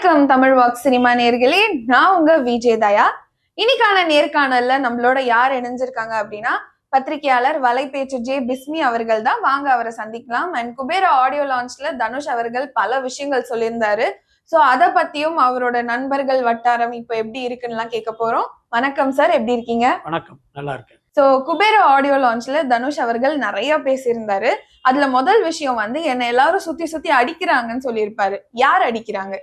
வணக்கம் Tamil walk cinema நேர்களே. நான் உங்க விஜய் தயா. இன்னைக்கான நேர்காணல்ல நம்மளோட யார் இணைஞ்சிருக்காங்க அப்படின்னா பத்திரிகையாளர் வலைபேச்சு ஜே பிஸ்மி அவர்கள் தான். வாங்க அவரை சந்திக்கலாம். அண்ட் குபேர ஆடியோ லான்ச்ல தனுஷ் அவர்கள் பல விஷயங்கள் சொல்லியிருந்தாரு. சோ அத பத்தியும் அவரோட நண்பர்கள் வட்டாரம் இப்ப எப்படி இருக்குன்னுலாம் கேட்க போறோம். வணக்கம் சார் எப்படி இருக்கீங்க? வணக்கம். நல்லா இருக்கேன். சோ குபேர ஆடியோ லான்ச்ல தனுஷ் அவர்கள் நிறைய பேசியிருந்தாரு. அதுல முதல் விஷயம் வந்து என்ன எல்லாரும் சுத்தி சுத்தி அடிக்கிறாங்கன்னு சொல்லியிருப்பாரு. யார் அடிக்கிறாங்க?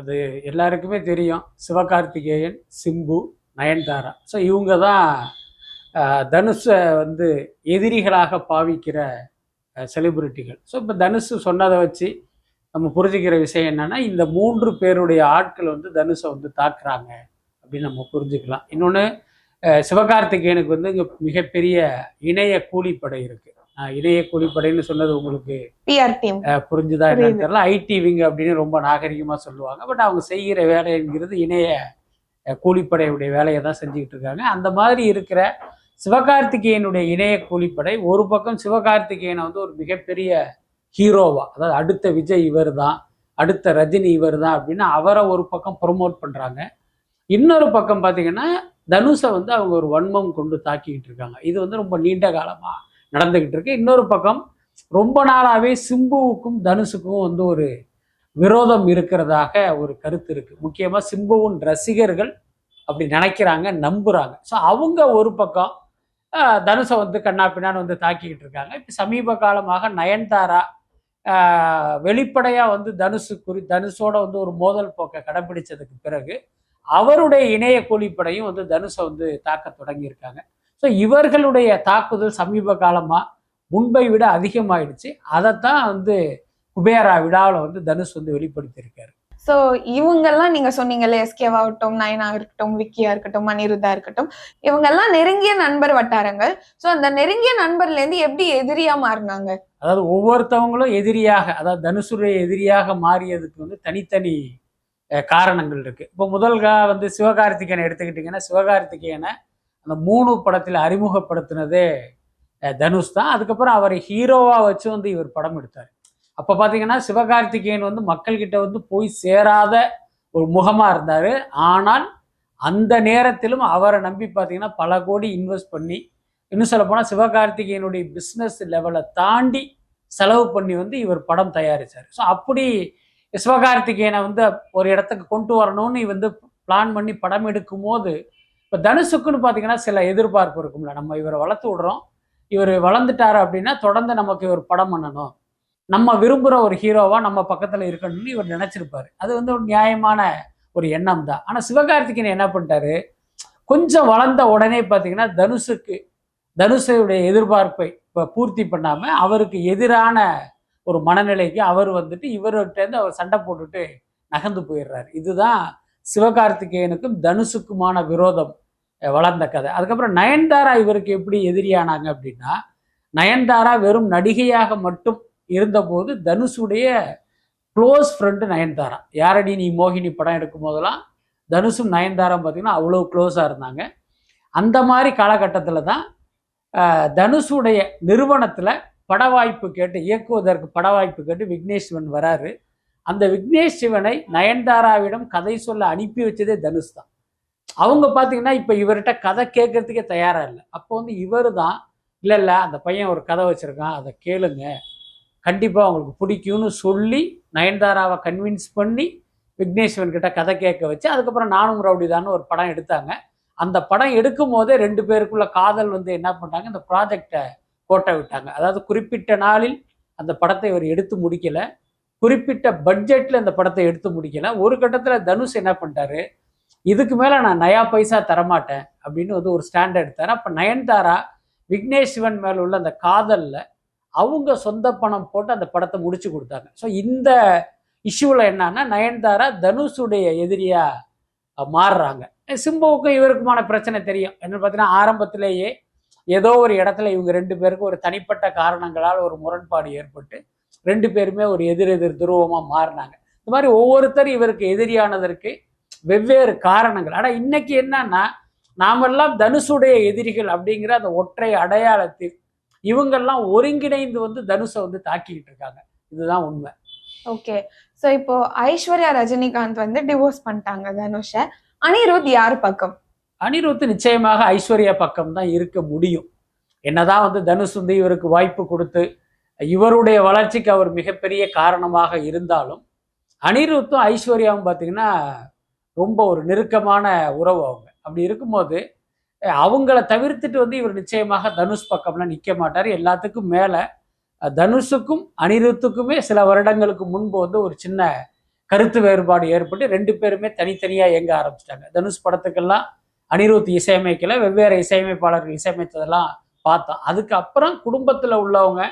அது எல்லாருக்குமே தெரியும். சிவகார்த்திகேயன் சிம்பு நயன்தாரா. ஸோ இவங்க தான் தனுஷை வந்து எதிரிகளாக பாவிக்கிற செலிபிரிட்டிகள் ஸோ இப்போ தனுஷ் சொன்னதை வச்சு நம்ம புரிஞ்சுக்கிற விஷயம் என்னென்னா இந்த மூன்று பேருடைய ஆட்கள் வந்து தனுஷை வந்து தாக்குறாங்க அப்படின்னு நம்ம புரிஞ்சுக்கலாம். இன்னொன்று சிவகார்த்திகேயனுக்கு வந்து இங்கே மிகப்பெரிய இணைய கூலிப்படை இருக்குது இணைய கூலிப்படைன்னு சொன்னது உங்களுக்கு புரிஞ்சுதா என்னன்னு. தெரியல. ஐடி விங் அப்படின்னு ரொம்ப நாகரிகமா சொல்லுவாங்க. பட் அவங்க செய்கிற வேலைங்கிறது இணைய கூலிப்படையுடைய வேலையை தான் செஞ்சுக்கிட்டு இருக்காங்க. அந்த மாதிரி இருக்கிற சிவகார்த்திகேயனுடைய இணைய கூலிப்படை ஒரு பக்கம் சிவகார்த்திகேயனை வந்து ஒரு மிகப்பெரிய ஹீரோவா அதாவது அடுத்த விஜய் இவர் தான் அடுத்த ரஜினி இவர் தான் அப்படின்னு அவரை ஒரு பக்கம் ப்ரொமோட் பண்றாங்க. இன்னொரு பக்கம் பார்த்தீங்கன்னா தனுஷை வந்து அவங்க ஒரு வன்மம் கொண்டு தாக்கிக்கிட்டு இருக்காங்க. இது வந்து ரொம்ப நீண்ட காலமா நடந்துகிட்டு இருக்கு இன்னொரு பக்கம் ரொம்ப நாளாகவே சிம்புவுக்கும் தனுஷுக்கும் வந்து ஒரு விரோதம் இருக்கிறதாக ஒரு கருத்து இருக்கு. முக்கியமாக சிம்புவின் ரசிகர்கள் அப்படி நினைக்கிறாங்க நம்புகிறாங்க ஸோ அவங்க ஒரு பக்கம் தனுஷை வந்து கண்ணா பின்னான்னு வந்து தாக்கிக்கிட்டு இருக்காங்க. இப்போ சமீப காலமாக நயன்தாரா வெளிப்படையாக வந்து தனுஷு குறி தனுஷோட வந்து ஒரு மோதல் போக்கை கடைபிடிச்சதுக்கு பிறகு அவருடைய இணைய கூலிப்படையும் வந்து தனுஷை வந்து தாக்க தொடங்கியிருக்காங்க. ஸோ இவர்களுடைய தாக்குதல் சமீப காலமா முன்பை விட அதிகமாயிடுச்சு. அதைத்தான் வந்து குபேரா விழாவில் வந்து தனுஷ் வந்து வெளிப்படுத்தியிருக்காரு. சோ இவங்கெல்லாம் நீங்க சொன்னீங்கல்ல எஸ்கேவாகட்டும் நயனா இருக்கட்டும் விக்கியா இருக்கட்டும் அனிருத்தா இருக்கட்டும் இவங்கெல்லாம் நெருங்கிய நண்பர் வட்டாரங்கள். சோ அந்த நெருங்கிய நண்பர்ல இருந்து எப்படி எதிரியா மாறினாங்க? அதாவது ஒவ்வொருத்தவங்களும் எதிரியாக அதாவது தனுஷுடைய எதிரியாக மாறியதுக்கு வந்து தனித்தனி காரணங்கள் இருக்கு. இப்போ முதல்கா வந்து சிவகார்த்திகேயனை எடுத்துக்கிட்டிங்கன்னா சிவகார்த்திகேயனை அந்த மூணு படத்தில் அறிமுகப்படுத்தினதே தனுஷ் தான். அதுக்கப்புறம் அவரை ஹீரோவாக வச்சு வந்து இவர் படம் எடுத்தார். அப்போ பார்த்தீங்கன்னா சிவகார்த்திகேயன் வந்து மக்கள்கிட்ட வந்து போய் சேராத ஒரு முகமாக இருந்தார். ஆனால் அந்த நேரத்திலும் அவரை நம்பி பார்த்தீங்கன்னா பல கோடி இன்வெஸ்ட் பண்ணி இன்னும் சொல்லப்போனால் சிவகார்த்திகேயனுடைய பிஸ்னஸ் லெவலை தாண்டி செலவு பண்ணி வந்து இவர் படம் தயாரித்தார் ஸோ அப்படி சிவகார்த்திகேயனை வந்து ஒரு இடத்துக்கு கொண்டு வரணும்னு வந்து பிளான் பண்ணி படம் எடுக்கும் போது இப்போ தனுஷுக்குன்னு பார்த்தீங்கன்னா சில எதிர்பார்ப்பு இருக்கும்ல. நம்ம இவரை வளர்த்து விடுறோம். இவர் வளர்ந்துட்டாரு அப்படின்னா தொடர்ந்து நமக்கு இவர் படம் பண்ணணும். நம்ம விரும்புகிற ஒரு ஹீரோவாக நம்ம பக்கத்தில் இருக்கணும்னு இவர் நினச்சிருப்பாரு. அது வந்து ஒரு நியாயமான ஒரு எண்ணம் தான். ஆனால் சிவகார்த்திகேயன் என்ன பண்ணிட்டாரு? கொஞ்சம் வளர்ந்த உடனே பார்த்தீங்கன்னா தனுஷுக்கு தனுஷுடைய எதிர்பார்ப்பை இப்போ பூர்த்தி பண்ணாமல் அவருக்கு எதிரான ஒரு மனநிலைக்கு அவர் வந்துட்டு இவர்கிட்டேருந்து அவர் சண்டை போட்டுட்டு நகர்ந்து போயிடுறாரு. இதுதான் சிவகார்த்திகேயனுக்கும் தனுஷுக்குமான விரோதம் வளர்ந்த கதை. அதுக்கப்புறம் நயன்தாரா இவருக்கு எப்படி எதிரியானாங்க அப்படின்னா நயன்தாரா வெறும் நடிகையாக மட்டும் இருந்தபோது தனுஷுடைய க்ளோஸ் ஃப்ரெண்டு நயன்தாரா. யாரடி நீ மோகினி படம் எடுக்கும் போதெல்லாம் தனுஷும் நயன்தாரம் பார்த்திங்கன்னா அவ்வளோ க்ளோஸாக இருந்தாங்க. அந்த மாதிரி காலகட்டத்தில் தான் தனுஷுடைய நிறுவனத்தில் பட வாய்ப்பு கேட்டு இயக்குவதற்கு பட வாய்ப்பு கேட்டு விக்னேஸ்வன் வராரு. அந்த விக்னேஷ் சிவனை நயன்தாராவிடம் கதை சொல்ல அனுப்பி வச்சதே தனுஷ் தான். அவங்க பார்த்தீங்கன்னா இப்போ இவர்கிட்ட கதை கேட்கறதுக்கே தயாராக இல்லை. அப்போ வந்து இவர் தான் இல்லை இல்லை அந்த பையன் ஒரு கதை வச்சுருக்கான் அதை கேளுங்க. கண்டிப்பாக அவங்களுக்கு பிடிக்கும்னு சொல்லி நயன்தாராவை கன்வின்ஸ் பண்ணி விக்னேஸ்வரன் கிட்ட கதை கேட்க வச்சு அதுக்கப்புறம் நானும் ரவுடிதான்னு ஒரு படம் எடுத்தாங்க. அந்த படம் எடுக்கும் போதே ரெண்டு பேருக்குள்ள காதல் வந்து என்ன பண்ணாங்க இந்த ப்ராஜெக்டை கோட்டை விட்டாங்க. அதாவது குறிப்பிட்ட நாளில் அந்த படத்தை இவர் எடுத்து முடிக்கலை. குறிப்பிட்ட பட்ஜெட்டில் இந்த படத்தை எடுத்து முடிக்கல. ஒரு கட்டத்தில் தனுஷ் என்ன பண்ணிட்டாரு? இதுக்கு மேலே நான் நயா பைசா தரமாட்டேன் அப்படின்னு வந்து ஒரு ஸ்டாண்ட் எடுத்தார். அப்போ நயன்தாரா விக்னேஷ் சிவன் மேலே உள்ள அந்த காதலில் அவங்க சொந்த பணம் போட்டு அந்த படத்தை முடிச்சு கொடுத்தாங்க. ஸோ இந்த இஷ்யூவில் என்னன்னா நயன்தாரா தனுஷுடைய எதிரியாக மாறுறாங்க. சிம்புவுக்கும் இவருக்குமான பிரச்சனை தெரியும். என்னன்னு பார்த்தீங்கன்னா ஆரம்பத்திலேயே ஏதோ ஒரு இடத்துல இவங்க ரெண்டு பேருக்கும் ஒரு தனிப்பட்ட காரணங்களால் ஒரு முரண்பாடு ஏற்பட்டு ரெண்டு பேருமே ஒரு எதிர் எதிர் துருவமாக மாறினாங்க. இந்த மாதிரி ஒவ்வொருத்தர் இவருக்கு எதிரியானதற்கு வெவ்வேறு காரணங்கள். ஆனால் இன்னைக்கு என்னன்னா நாமெல்லாம் தனுஷுடைய எதிரிகள் அப்படிங்கிற அந்த ஒற்றை அடையாளத்தில் இவங்கெல்லாம் ஒருங்கிணைந்து வந்து தனுஷை வந்து தாக்கிக்கிட்டு இருக்காங்க. இதுதான் உண்மை. ஓகே. சோ இப்போ ஐஸ்வர்யா ரஜினிகாந்த் வந்து டிவோர்ஸ் பண்ணிட்டாங்க தனுஷ. அனிருத் யார் பக்கம்? அனிருத் நிச்சயமாக ஐஸ்வர்யா பக்கம் தான் இருக்க முடியும். என்னதான் வந்து தனுஷ் வந்து இவருக்கு வாய்ப்பு கொடுத்து இவருடைய வளர்ச்சிக்கு அவர் மிகப்பெரிய காரணமாக இருந்தாலும் அனிருத்தும் ஐஸ்வர்யாவும் பார்த்தீங்கன்னா ரொம்ப ஒரு நெருக்கமான உறவு அவங்க. அப்படி இருக்கும்போது அவங்கள தவிர்த்துட்டு வந்து இவர் நிச்சயமாக தனுஷ் பக்கம்லாம் நிற்க மாட்டார். எல்லாத்துக்கும் மேலே தனுஷுக்கும் அனிருத்துக்குமே சில வருடங்களுக்கு முன்பு வந்து ஒரு சின்ன கருத்து வேறுபாடு ஏற்பட்டு ரெண்டு பேருமே தனித்தனியாக இயங்க ஆரம்பிச்சிட்டாங்க. தனுஷ் படத்துக்கெல்லாம் அனிருத் இசையமைக்கல வெவ்வேறு இசையமைப்பாளர்கள் இசையமைத்ததெல்லாம் பார்த்தோம். அதுக்கப்புறம் குடும்பத்தில் உள்ளவங்க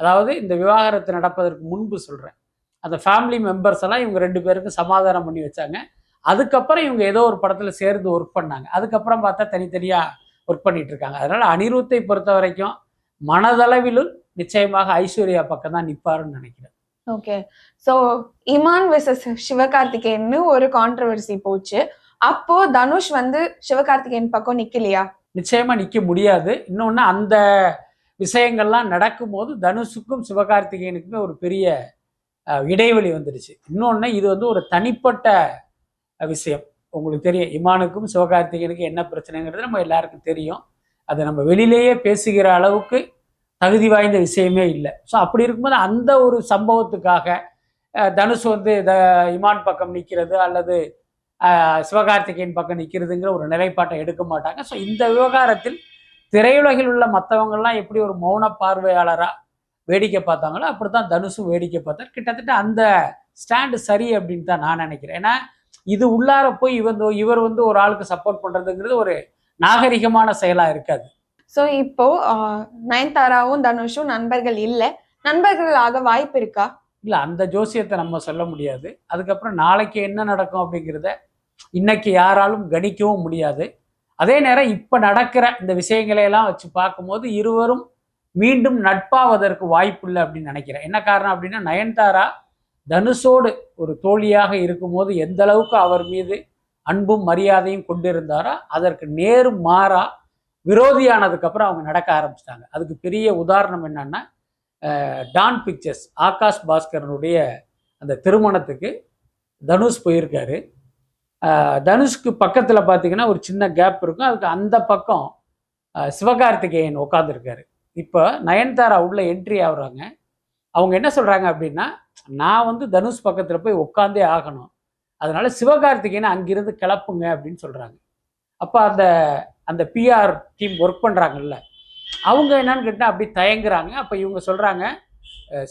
அதாவது இந்த விவாகரத்து நடப்பதற்கு முன்பு சொல்கிறேன் அந்த ஃபேமிலி மெம்பர்ஸ் எல்லாம் இவங்க ரெண்டு பேருக்கும் சமாதானம் பண்ணி வச்சாங்க. அதுக்கப்புறம் இவங்க ஏதோ ஒரு படத்தில் சேர்ந்து ஒர்க் பண்ணாங்க. அதுக்கப்புறம் பார்த்தா தனித்தனியாக ஒர்க் பண்ணிட்டு இருக்காங்க. அதனால அனிருத்தை பொறுத்த வரைக்கும் மனதளவிலும் நிச்சயமாக ஐஸ்வர்யா பக்கம் தான் நிற்பாருன்னு நினைக்கிறேன். ஓகே சோ இமான் வெர்சஸ் சிவகார்த்திகேயன்னு ஒரு கான்ட்ரவர்சி போச்சு. அப்போ தனுஷ் வந்து சிவகார்த்திகேயன் பக்கம் நிக்கலையா? நிச்சயமா நிற்க முடியாது. இன்னொன்று அந்த விஷயங்கள்லாம் நடக்கும்போது தனுஷுக்கும் சிவகார்த்திகேயனுக்குமே ஒரு பெரிய இடைவெளி வந்துடுச்சு. இன்னொன்று இது வந்து ஒரு தனிப்பட்ட விஷயம். உங்களுக்கு தெரியும் இமானுக்கும் சிவகார்த்திகேயனுக்கும் என்ன பிரச்சனைங்கிறது நம்ம எல்லாருக்கும் தெரியும். அதை நம்ம வெளியிலேயே பேசுகிற அளவுக்கு தகுதி வாய்ந்த விஷயமே இல்லை. ஸோ அப்படி இருக்கும்போது அந்த ஒரு சம்பவத்துக்காக தனுஷ் வந்து த இமான் பக்கம் நிற்கிறது அல்லது சிவகார்த்திகேயன் பக்கம் நிற்கிறதுங்கிற ஒரு நிலைப்பாட்டை எடுக்க மாட்டாங்க. ஸோ இந்த விவகாரத்தில் திரையுலகில் உள்ள மற்றவங்கள்லாம் எப்படி ஒரு மௌன பார்வையாளராக வேடிக்கை பார்த்தாங்களோ அப்படித்தான் தனுஷும் வேடிக்கை பார்த்தார். கிட்டத்தட்ட அந்த ஸ்டாண்டு சரி அப்படின்னு தான் நான் நினைக்கிறேன். ஏன்னா இது உள்ளார போய் இவன் இவர் வந்து ஒரு ஆளுக்கு சப்போர்ட் பண்ணுறதுங்கிறது ஒரு நாகரிகமான செயலாக இருக்காது. சோ இப்போ நயன்தாராவும் தனுஷும் நண்பர்கள் இல்ல. நண்பர்கள் ஆக வாய்ப்பு இருக்கா? இல்லை அந்த ஜோசியத்தை நம்ம சொல்ல முடியாது. அதுக்கப்புறம் நாளைக்கு என்ன நடக்கும் அப்படிங்கிறத இன்னைக்கு யாராலும் கணிக்கவும் முடியாது. அதே நேரம் இப்போ நடக்கிற இந்த விஷயங்களை எல்லாம் வச்சு பார்க்கும்போது இருவரும் மீண்டும் நட்பாவதற்கு வாய்ப்பு இல்லை அப்படின்னு நினைக்கிறேன். என்ன காரணம் அப்படின்னா நயன்தாரா தனுஷோடு ஒரு தோழியாக இருக்கும்போது எந்த அளவுக்கு அவர் மீது அன்பும் மரியாதையும் கொண்டிருந்தாரோ அதற்கு நேரு மாறா விரோதியானதுக்கப்புறம் அவங்க நடக்க ஆரம்பிச்சிட்டாங்க. அதுக்கு பெரிய உதாரணம் என்னன்னா டான் பிக்சர்ஸ் ஆகாஷ் பாஸ்கரனுடைய அந்த திருமணத்துக்கு தனுஷ் போயிருக்காரு. தனுஷ்க்கு பக்கத்தில் பார்த்தீங்கன்னா ஒரு சின்ன கேப் இருக்கும். அதுக்கு அந்த பக்கம் சிவகார்த்திகேயன் உட்காந்துருக்காரு இப்போ நயன்தாரா உள்ள என்ட்ரி ஆகுறாங்க. அவங்க என்ன சொல்கிறாங்க அப்படின்னா நான் வந்து தனுஷ் பக்கத்தில் போய் உட்காந்தே ஆகணும். அதனால சிவகார்த்திகேயனை அங்கிருந்து கிளப்புங்க அப்படின்னு சொல்கிறாங்க அப்போ அந்த அந்த பிஆர் டீம் ஒர்க் பண்ணுறாங்கல்ல அவங்க என்னன்னு கேட்டால் அப்படி தயங்குறாங்க. அப்போ இவங்க சொல்கிறாங்க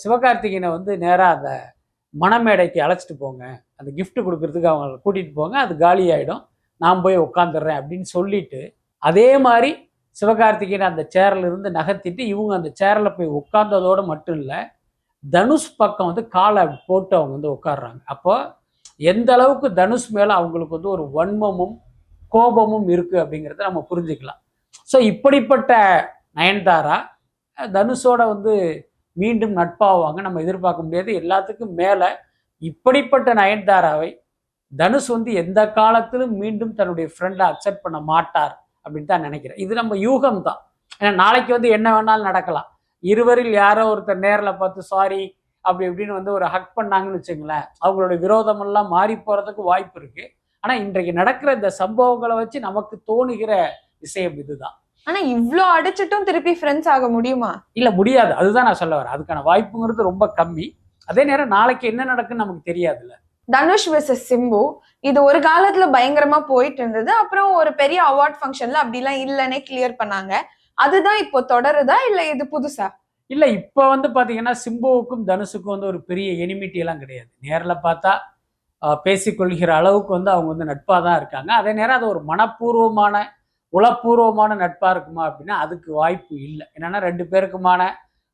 சிவகார்த்திகேயனை வந்து நேராக அந்த மணமேடைக்கு அழைச்சிட்டு போங்க. அந்த கிஃப்ட் கொடுக்கறதுக்கு அவங்க கூட்டிகிட்டு போங்க. அது காலி ஆகிடும் நான் போய் உட்காந்துடுறேன் அப்படின்னு சொல்லிட்டு அதே மாதிரி சிவகார்த்திகேயன் அந்த சேரில் இருந்து நகர்த்திட்டு இவங்க அந்த சேரில் போய் உட்கார்ந்ததோடு மட்டும் இல்லை தனுஷ் பக்கம் வந்து காலை போட்டு அவங்க வந்து உட்காடுறாங்க அப்போ எந்த அளவுக்கு தனுஷ் மேலே அவங்களுக்கு வந்து ஒரு வன்மமும் கோபமும் இருக்குது அப்படிங்கிறத நம்ம புரிஞ்சுக்கலாம். ஸோ இப்படிப்பட்ட நயன்தாரா தனுஷோட வந்து மீண்டும் நட்பாவாங்க நம்ம எதிர்பார்க்க முடியாது. எல்லாத்துக்கும் மேலே இப்படிப்பட்ட நயன்தாராவை தனுஷ் வந்து எந்த காலத்திலும் மீண்டும் தன்னுடைய ஃப்ரெண்டை அக்செப்ட் பண்ண மாட்டார் அப்படின்னு தான் நினைக்கிறேன். இது நம்ம யூகம் தான் ஏன்னா நாளைக்கு வந்து என்ன வேணாலும் நடக்கலாம். இருவரில் யாரோ ஒருத்தர் நேரில் பார்த்து சாரி அப்படி இப்படின்னு வந்து ஒரு ஹக் பண்ணாங்கன்னு வச்சுங்களேன் அவங்களோட விரோதமெல்லாம் மாறி போகிறதுக்கு வாய்ப்பு இருக்குது ஆனால் இன்றைக்கு நடக்கிற இந்த சம்பவங்களை வச்சு நமக்கு தோணுகிற விஷயம் இதுதான். ஆனா இவ்ளோ அடிச்சிட்டும் திருப்பி ஃப்ரெண்ட்ஸ் ஆக முடியுமா? இல்லை முடியாது. அதுதான் நான் சொல்ல வரேன். அதுக்கான வாய்ப்புங்கிறது ரொம்ப கம்மி. அதே நேரம் நாளைக்கு என்ன நடக்குன்னு நமக்கு தெரியாதுல்ல. தனுஷ் வெர்சஸ் சிம்பு இது ஒரு காலத்துல பயங்கரமா போயிட்டு இருந்தது. அப்புறம் ஒரு பெரிய அவார்ட் ஃபங்க்ஷன்ல அப்படிலாம் இல்லைன்னே கிளியர் பண்ணாங்க. அதுதான் இப்போ தொடருதா? இல்ல இது புதுசா? இல்லை இப்போ வந்து பார்த்தீங்கன்னா சிம்புவுக்கும் தனுஷுக்கும் வந்து ஒரு பெரிய எனிமிட்டி எல்லாம் கிடையாது. நேரில் பார்த்தா பேசிக்கொள்கிற அளவுக்கு வந்து அவங்க வந்து நட்பாக தான் இருக்காங்க. அதே நேரம் அது ஒரு மனப்பூர்வமான உளப்பூர்வமான நட்பாக இருக்குமா அப்படின்னா அதுக்கு வாய்ப்பு இல்லை. என்னென்னா ரெண்டு பேருக்குமான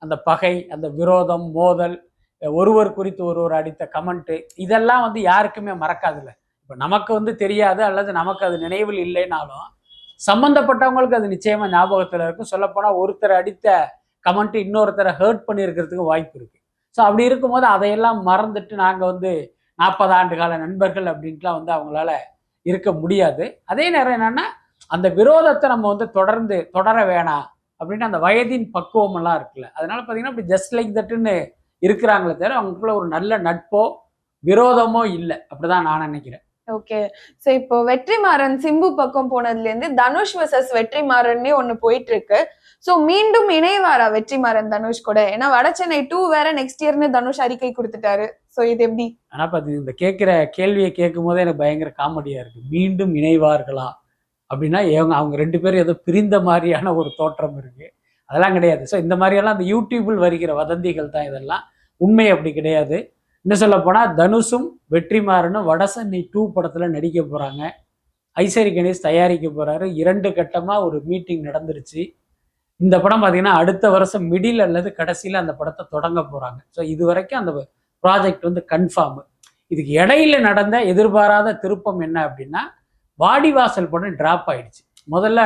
அந்த பகை அந்த விரோதம் மோதல் ஒருவர் குறித்து ஒருவர் அடித்த கமெண்ட்டு இதெல்லாம் வந்து யாருக்குமே மறக்காதுல்ல. இப்போ நமக்கு வந்து தெரியாது அல்லது நமக்கு அது நினைவில் இல்லைனாலும் சம்மந்தப்பட்டவங்களுக்கு அது நிச்சயமாக ஞாபகத்தில் இருக்கும். சொல்லப்போனால் ஒருத்தர் அடித்த கமெண்ட்டு இன்னொருத்தரை ஹர்ட் பண்ணியிருக்கிறதுக்கு வாய்ப்பு இருக்குது ஸோ அப்படி இருக்கும்போது அதையெல்லாம் மறந்துட்டு நாங்கள் வந்து நாற்பது ஆண்டு கால நண்பர்கள் அப்படின்ட்டுலாம் வந்து அவங்களால இருக்க முடியாது. அதே நேரம் என்னென்னா அந்த விரோதத்தை நம்ம வந்து தொடர்ந்து தொடர வேணாம் அப்படின்னு அந்த வயதின் பக்குவம் எல்லாம் இருக்குல்ல. அதனால பார்த்தீங்கன்னா இப்படி ஜஸ்ட் லைக் தட்டுன்னு இருக்கிறாங்களே தவிர அவங்களுக்குள்ள ஒரு நல்ல நட்போ விரோதமோ இல்லை. அப்படிதான் நான் நினைக்கிறேன். ஓகே சோ இப்போ வெற்றிமாறன் சிம்பு பக்கம் போனதுல இருந்து தனுஷ் வர்சஸ் வெற்றிமாறன்னே ஒண்ணு போயிட்டு இருக்கு சோ மீண்டும் இணைவாரா வெற்றிமாறன் தனுஷ் கூட? ஏன்னா வடசென்னை டூ வேற நெக்ஸ்ட் இயர்னு தனுஷ் அறிக்கை கொடுத்துட்டாரு. சோ இது எப்படி? ஆனா பார்த்து இந்த கேட்குற கேள்வியை கேட்கும் போதே எனக்கு பயங்கர காமெடியா இருக்கு. மீண்டும் இணைவார்களா? அப்படின்னா இவங்க அவங்க ரெண்டு பேரும் ஏதோ பிரிந்த மாதிரியான ஒரு தோற்றம் இருக்குது அதெல்லாம் கிடையாது. ஸோ இந்த மாதிரியெல்லாம் அந்த யூடியூபில் வருகிற வதந்திகள் தான் இதெல்லாம். உண்மை அப்படி கிடையாது. இன்னும் சொல்ல போனால் தனுஷும் வெற்றிமாறனும் வடசன்னி டூ படத்தில் நடிக்க போகிறாங்க ஐசரி கணேஷ் தயாரிக்க போகிறாரு இரண்டு கட்டமாக ஒரு மீட்டிங் நடந்துருச்சு. இந்த படம் பார்த்திங்கன்னா அடுத்த வருஷம் மிடில் அல்லது கடைசியில் அந்த படத்தை தொடங்க போகிறாங்க ஸோ இது வரைக்கும் அந்த ப்ராஜெக்ட் வந்து கன்ஃபார்ம் இதுக்கு இடையில நடந்த எதிர்பாராத திருப்பம் என்ன அப்படின்னா வாடிவாசல் படம் டிராப் ஆயிடுச்சு. முதல்ல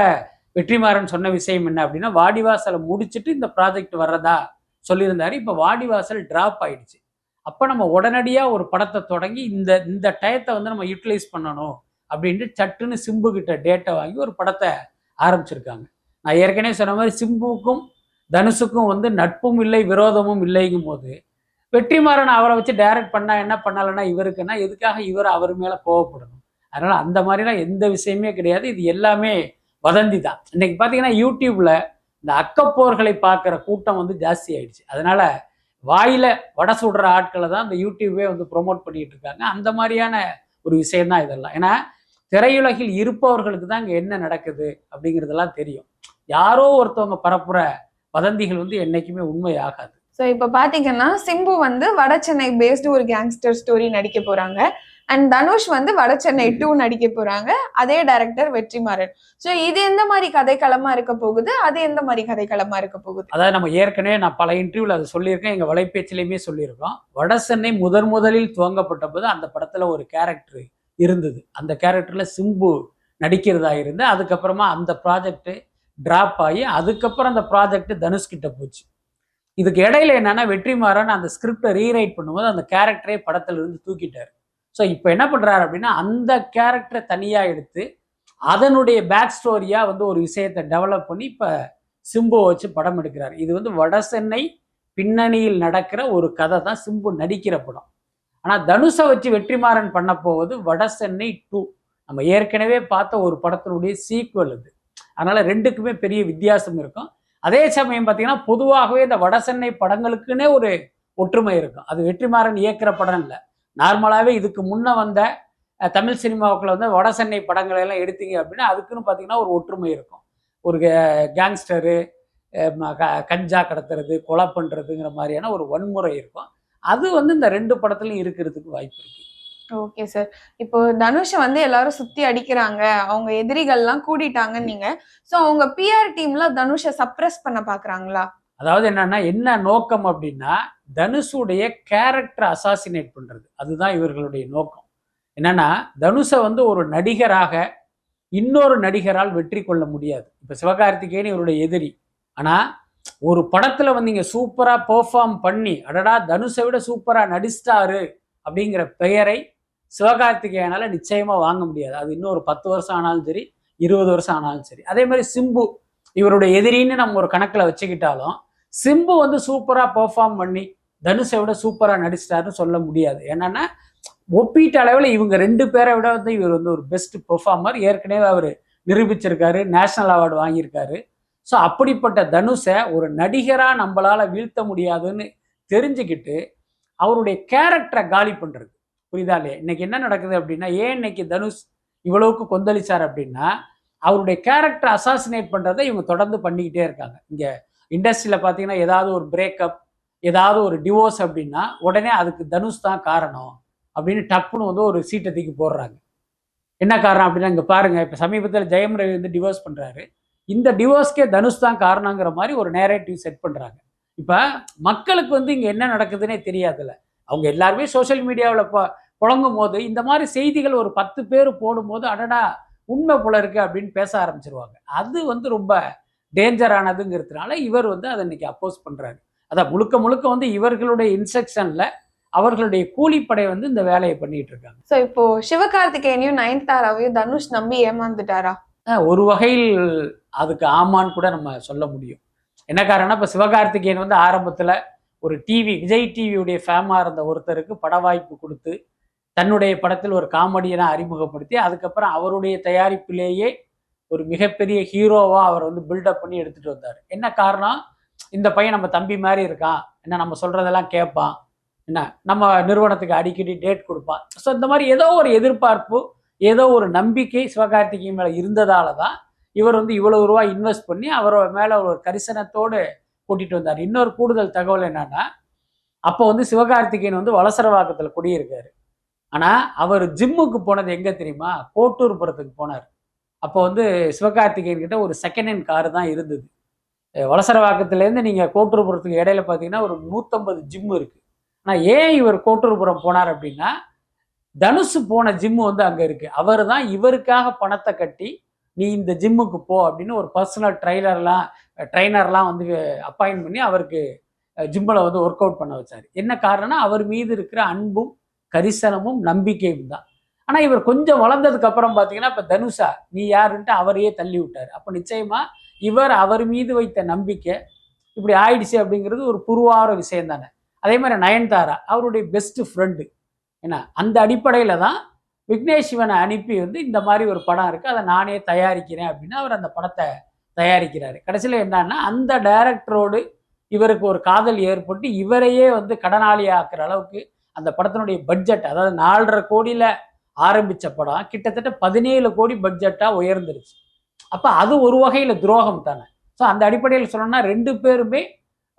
வெற்றிமாறன் சொன்ன விஷயம் என்ன அப்படின்னா வாடிவாசலை முடிச்சுட்டு இந்த ப்ராஜெக்ட் வர்றதா சொல்லியிருந்தாரு. இப்போ வாடிவாசல் டிராப் ஆயிடுச்சு. அப்போ நம்ம உடனடியாக ஒரு படத்தை தொடங்கி இந்த இந்த டயத்தை வந்து நம்ம யூட்டிலைஸ் பண்ணணும் அப்படின்ட்டு சட்டுன்னு சிம்பு கிட்ட டேட்டை வாங்கி ஒரு படத்தை ஆரம்பிச்சிருக்காங்க. நான் ஏற்கனவே சொன்ன மாதிரி சிம்புவுக்கும் தனுஷுக்கும் வந்து நட்பும் இல்லை விரோதமும் இல்லைங்கும் போது வெற்றிமாறன் அவரை வச்சு டைரக்ட் பண்ணா என்ன பண்ணலைன்னா இவருக்குன்னா எதுக்காக இவர் அவர் மேலே கோவப்படணும்? அதனால் அந்த மாதிரிலாம் எந்த விஷயமே கிடையாது. இது எல்லாமே வதந்தி தான். இன்னைக்கு பார்த்தீங்கன்னா யூடியூப்ல இந்த அக்கப்போர்களை பார்க்குற கூட்டம் வந்து ஜாஸ்தி ஆயிடுச்சு. அதனால வாயில வடை சுடுற ஆட்களை தான் இந்த யூடியூபே வந்து ப்ரொமோட் பண்ணிட்டு இருக்காங்க. அந்த மாதிரியான ஒரு விஷயம் தான் இதெல்லாம். ஏன்னா திரையுலகில் இருப்பவர்களுக்கு தான் இங்கே என்ன நடக்குது அப்படிங்கிறதெல்லாம் தெரியும். யாரோ ஒருத்தவங்க பரப்புற வதந்திகள் வந்து என்னைக்குமே உண்மை ஆகாது. இப்போ இப்ப சிம்பு வந்து வட சென்னை பேஸ்டு ஒரு கேங்ஸ்டர் ஸ்டோரி நடிக்க போகிறாங்க அண்ட் தனுஷ் வந்து வடசென்னை டூ நடிக்க போறாங்க. அதே டைரக்டர் வெற்றிமாறன். சோ இது எந்த மாதிரி கதைக்களமா இருக்க போகுது? அது எந்த மாதிரி கதைக்களமா இருக்க போகுது? அதாவது நம்ம ஏற்கனவே நான் பல இன்டர்வியூல அதை சொல்லியிருக்கேன். எங்க வலைபேச்சிலையுமே சொல்லியிருக்கோம். வடசென்னை முதன் முதலில் துவங்கப்பட்ட போது அந்த படத்துல ஒரு கேரக்டர் இருந்தது. அந்த கேரக்டர்ல சிம்பு நடிக்கிறதா இருந்து அதுக்கப்புறமா அந்த ப்ராஜெக்ட் டிராப் ஆகி அதுக்கப்புறம் அந்த ப்ராஜெக்ட் தனுஷ் கிட்ட போச்சு. இதுக்கு இடையில என்னன்னா வெற்றிமாறன் அந்த ஸ்கிரிப்டை ரீரைட் பண்ணும்போது அந்த கேரக்டரே படத்துல இருந்து தூக்கிட்டாரு. ஸோ இப்போ என்ன பண்ணுறாரு அப்படின்னா அந்த கேரக்டரை தனியாக எடுத்து அதனுடைய பேக் ஸ்டோரியாக வந்து ஒரு விஷயத்தை டெவலப் பண்ணி இப்போ சிம்புவை வச்சு படம் எடுக்கிறார். இது வந்து வடசென்னை பின்னணியில் நடக்கிற ஒரு கதை தான் சிம்பு நடிக்கிற படம். ஆனால் தனுஷை வச்சு வெற்றிமாறன் பண்ண போவது வடசென்னை டூ நம்ம ஏற்கனவே பார்த்த ஒரு படத்தினுடைய சீக்குவல் இது. அதனால் ரெண்டுக்குமே பெரிய வித்தியாசம் இருக்கும். அதே சமயம் பார்த்தீங்கன்னா பொதுவாகவே இந்த வடசென்னை படங்களுக்குன்னே ஒரு ஒற்றுமை இருக்கும். அது வெற்றிமாறன் இயக்கிற படம் இல்லை. நார்மலாகவே இதுக்கு முன்ன வந்த தமிழ் சினிமாவுக்குள்ள வந்து வடசென்னை படங்களை எல்லாம் எடுத்தீங்க அப்படின்னா அதுக்குன்னு பார்த்தீங்கன்னா ஒரு ஒற்றுமை இருக்கும். ஒரு கேங்ஸ்டரு கஞ்சா கடத்துறது கொலை பண்ணுறதுங்கிற மாதிரியான ஒரு வன்முறை இருக்கும். அது வந்து இந்த ரெண்டு படத்துலையும் இருக்கிறதுக்கு வாய்ப்பு இருக்கு. Okay sir. இப்போ தனுஷ வந்து எல்லாரும் சுத்தி அடிக்கிறாங்க. அவங்க எதிரிகள்லாம் கூடிட்டாங்கன்னு நீங்க சோ அவங்க பிஆர் டீம்ல தனுஷ சப்ரஸ் பண்ண பாக்குறாங்களா? அதாவது என்னன்னா என்ன நோக்கம் அப்படின்னா தனுஷுடைய கேரக்டர் அசாசினேட் பண்ணுறது அதுதான் இவர்களுடைய நோக்கம். என்னன்னா தனுஷை வந்து ஒரு நடிகராக இன்னொரு நடிகரால் வெற்றி கொள்ள முடியாது. இப்போ சிவகார்த்திகேயன் இவருடைய எதிரி. ஆனால் ஒரு படத்தில் வந்து இங்கே சூப்பராக பெர்ஃபார்ம் பண்ணி அடடா தனுஷை விட சூப்பராக நடிச்சிட்டாரு அப்படிங்கிற பெயரை சிவகார்த்திகேயனால் நிச்சயமாக வாங்க முடியாது. அது இன்னும் ஒரு பத்து வருஷம் ஆனாலும் சரி இருபது வருஷம் ஆனாலும் சரி. அதே மாதிரி சிம்பு இவருடைய எதிரின்னு நம்ம ஒரு கணக்கில் வச்சுக்கிட்டாலும் சிம்பு வந்து சூப்பராக பெர்ஃபார்ம் பண்ணி தனுஷை விட சூப்பராக நடிச்சிட்டாருன்னு சொல்ல முடியாது. என்னன்னா ஒப்பீட்டு அளவில் இவங்க ரெண்டு பேரை விட வந்து இவர் வந்து ஒரு பெஸ்ட் பெர்ஃபார்மர் ஏற்கனவே அவர் நிரூபிச்சிருக்காரு நேஷனல் அவார்டு வாங்கியிருக்காரு. ஸோ அப்படிப்பட்ட தனுஷை ஒரு நடிகராக நம்மளால் வீழ்த்த முடியாதுன்னு தெரிஞ்சுக்கிட்டு அவருடைய கேரக்டரை காலி பண்ணுறது புரிதாலே இன்னைக்கு என்ன நடக்குது அப்படின்னா ஏன் இன்னைக்கு தனுஷ் இவ்வளவுக்கு கொந்தளிச்சார் அப்படின்னா அவருடைய கேரக்டர் அசாசினேட் பண்ணுறதை இவங்க தொடர்ந்து பண்ணிக்கிட்டே இருக்காங்க. இங்கே இண்டஸ்ட்ரியில் பார்த்தீங்கன்னா ஏதாவது ஒரு பிரேக்கப் ஏதாவது ஒரு டிவோர்ஸ் அப்படின்னா உடனே அதுக்கு தனுஷ் தான் காரணம் அப்படின்னு டப்புன்னு வந்து ஒரு சீட்டை தூக்கி போடுறாங்க. என்ன காரணம் அப்படின்னா இங்கே பாருங்கள் இப்போ சமீபத்தில் ஜெயம் ரவி வந்து டிவோர்ஸ் பண்ணுறாரு இந்த டிவோர்ஸ்க்கே தனுஷ் தான் காரணங்கிற மாதிரி ஒரு நேரேட்டிவ் செட் பண்ணுறாங்க இப்போ மக்களுக்கு வந்து இங்கே என்ன நடக்குதுன்னே தெரியாதுல்ல. அவங்க எல்லாருமே சோஷியல் மீடியாவில் புழங்கும் போது இந்த மாதிரி செய்திகள் ஒரு பத்து பேர் போடும்போது அடடா உண்மை போல இருக்கு அப்படின்னு பேச ஆரம்பிச்சிருவாங்க. அது வந்து ரொம்ப டேஞ்சரானதுங்கிறதுனால இவர் வந்து அதை இன்னைக்கு அப்போஸ் பண்றாரு. அதான் முழுக்க முழுக்க வந்து இவர்களுடைய இன்ஸ்ட்ரக்ஷன்ல அவர்களுடைய கூலிப்படை வந்து இந்த வேலையை பண்ணிட்டு இருக்காங்க. சோ இப்போ சிவகார்த்திகேயனையும் நயன்தாராவையும் தனுஷ் நம்பி ஏமாந்துட்டாரா? ஒரு வகையில் அதுக்கு ஆமான்னு கூட நம்ம சொல்ல முடியும். என்ன காரணம்னா இப்போ சிவகார்த்திகேயன் வந்து ஆரம்பத்தில் ஒரு டிவி விஜய் டிவியுடைய ஃபேமாக இருந்த ஒருத்தருக்கு பட வாய்ப்பு கொடுத்து தன்னுடைய படத்தில் ஒரு காமெடியனை அறிமுகப்படுத்தி அதுக்கப்புறம் அவருடைய தயாரிப்பிலேயே ஒரு மிகப்பெரிய ஹீரோவாக அவர் வந்து பில்டப் பண்ணி எடுத்துகிட்டு வந்தார். என்ன காரணம்? இந்த பையன் நம்ம தம்பி மாதிரி இருக்கான். என்ன நம்ம சொல்கிறதெல்லாம் கேட்பான். என்ன? நம்ம நிறுவனத்துக்கு அடிக்கடி டேட் கொடுப்பான். ஸோ இந்த மாதிரி ஏதோ ஒரு எதிர்பார்ப்பு ஏதோ ஒரு நம்பிக்கை சிவகார்த்திகேயன் மேலே இருந்ததால தான் இவர் வந்து இவ்வளவு ரூபாய் இன்வெஸ்ட் பண்ணி அவர் மேலே ஒரு கரிசனத்தோடு கூட்டிகிட்டு வந்தார். இன்னொரு கூடுதல் தகவல் என்னன்னா அப்போ வந்து சிவகார்த்திகேயன் வந்து வலசரவாக்கத்தில் குடியிருக்காரு. ஆனால் அவர் ஜிம்முக்கு போனது எங்கே தெரியுமா? கோட்டூர் புறத்துக்கு போனார். அப்போ வந்து சிவகார்த்திகேயன் கிட்ட ஒரு செகண்ட் ஹேண்ட் காரு தான் இருந்தது. வலசரவாக்கத்துலேருந்து நீங்கள் கோட்டூர்புரத்துக்கு இடையில பார்த்தீங்கன்னா ஒரு நூற்றம்பது ஜிம் இருக்குது ஆனால் ஏன் இவர் கோட்டூர்புரம் போனார் அப்படின்னா தனுஷ் போன ஜிம்மு வந்து அங்கே இருக்குது அவர் தான் இவருக்காக பணத்தை கட்டி நீ இந்த ஜிம்முக்கு போ அப்படின்னு ஒரு பர்சனல் ட்ரைலர்லாம் ட்ரைனர்லாம் வந்து அப்பாயின்ட் பண்ணி அவருக்கு ஜிம்மில் வந்து ஒர்க் அவுட் பண்ண வச்சார். என்ன காரணம்னா அவர் மீது இருக்கிற அன்பும் கரிசனமும் நம்பிக்கையும் தான். ஆனா இவர் கொஞ்சம் வளர்ந்ததுக்கு அப்புறம் பாத்தீங்கன்னா இப்ப தனுஷா நீ யாருன்ட்டு அவரையே தள்ளி விட்டார். அப்ப நிச்சயமா இவர் அவர் மீது வைத்த நம்பிக்கை இப்படி ஆயிடுச்சு அப்படிங்கிறது ஒரு புருவார விஷயம் தானே. அதே மாதிரி நயன்தாரா அவருடைய பெஸ்ட் ஃப்ரெண்டு என்ன அந்த அடிப்படையில் தான் விக்னேஷ் சிவனை அனுப்பி வந்து இந்த மாதிரி ஒரு படம் இருக்குது அதை நானே தயாரிக்கிறேன் அப்படின்னு அவர் அந்த படத்தை தயாரிக்கிறாரு. கடைசியில் என்னன்னா அந்த டைரக்டரோடு இவருக்கு ஒரு காதல் ஏற்பட்டு இவரையே வந்து கடனாளி ஆக்குற அளவுக்கு அந்த படத்தினுடைய பட்ஜெட் அதாவது நாலரை கோடியில் ஆரம்பிச்ச படம் கிட்டத்தட்ட பதினேழு கோடி பட்ஜெட்டா உயர்ந்துருச்சு. அப்ப அது ஒரு வகையில துரோகம் தானே. ஸோ அந்த அடிப்படையில் சொல்லணும்னா ரெண்டு பேருமே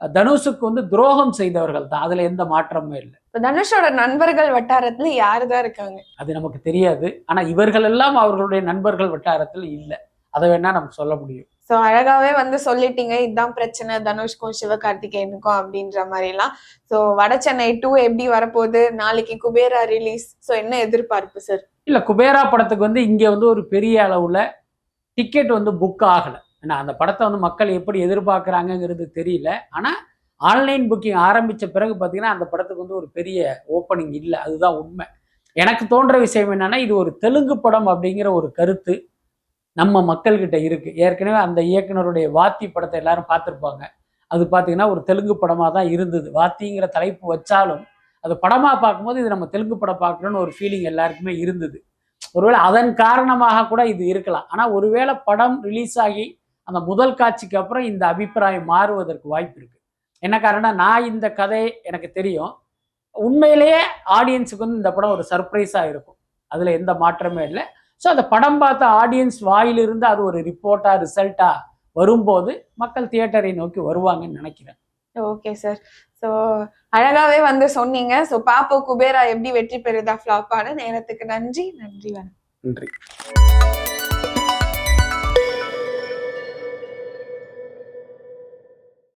தனுஷுக்கு வந்து துரோகம் செய்தவர்கள் தான். அதுல எந்த மாற்றமும் இல்லை. இப்ப தனுஷோட நண்பர்கள் வட்டாரத்துல யாருதான் இருக்காங்க? அது நமக்கு தெரியாது. ஆனா இவர்கள் எல்லாம் அவர்களுடைய நண்பர்கள் வட்டாரத்தில் இல்லை. அதை வேணா நம்ம சொல்ல முடியும். ஸோ அழகாவே வந்து சொல்லிட்டீங்க. இதுதான் பிரச்சனை. தனுஷ்கும் சிவகார்த்திகேயனுக்கும் அப்படின்ற மாதிரிலாம். ஸோ வட சென்னை டூ எப்படி வரப்போகுது? நாளைக்கு குபேரா ரிலீஸ் ஸோ என்ன எதிர்பார்ப்பு சார் இல்லை குபேரா படத்துக்கு வந்து இங்கே வந்து ஒரு பெரிய அளவில் டிக்கெட் வந்து புக் ஆகலை. ஏன்னா அந்த படத்தை வந்து மக்கள் எப்படி எதிர்பார்க்குறாங்கங்கிறது தெரியல. ஆனால் ஆன்லைன் புக்கிங் ஆரம்பித்த பிறகு பார்த்தீங்கன்னா அந்த படத்துக்கு வந்து ஒரு பெரிய ஓப்பனிங் இல்லை. அதுதான் உண்மை. எனக்கு தோன்ற விஷயம் என்னென்னா இது ஒரு தெலுங்கு படம் அப்படிங்கிற ஒரு கருத்து. நம்ம மக்கள்கிட்ட இருக்கு. ஏற்கனவே அந்த இயக்குனருடைய வாத்தி படத்தை எல்லாரும் பார்த்துருப்பாங்க. அது பார்த்தீங்கன்னா ஒரு தெலுங்கு படமாக தான் இருந்தது. வாத்திங்கிற தலைப்பு வச்சாலும் அது படமாக பார்க்கும்போது இது நம்ம தெலுங்கு படம் பார்க்கணும்னு ஒரு ஃபீலிங் எல்லாருக்குமே இருந்தது. ஒருவேளை அதன் காரணமாக கூட இது இருக்கலாம். ஆனால் ஒருவேளை படம் ரிலீஸ் ஆகி அந்த முதல் காட்சிக்கு அப்புறம் இந்த அபிப்பிராயம் மாறுவதற்கு வாய்ப்பு இருக்கு. என்ன காரணம் நான் இந்த கதை எனக்கு தெரியும். உண்மையிலேயே ஆடியன்ஸுக்கு வந்து இந்த படம் ஒரு சர்ப்ரைஸாக இருக்கும். அதில் எந்த மாற்றமே இல்லை. ஸோ அந்த படம் பார்த்த ஆடியன்ஸ் வாயிலிருந்து அது ஒரு ரிப்போர்ட்டா ரிசல்ட்டா வரும்போது மக்கள் தியேட்டரை நோக்கி வருவாங்கன்னு நினைக்கிறேன். ஓகே சார் சோ அழகாவே வந்து சொன்னீங்க. சோ பாப்போ குபேரா எப்படி வெற்றி பெறுதா ஃபிளாப்பான நேரத்துக்கு நன்றி. நன்றி வணக்கம். நன்றி.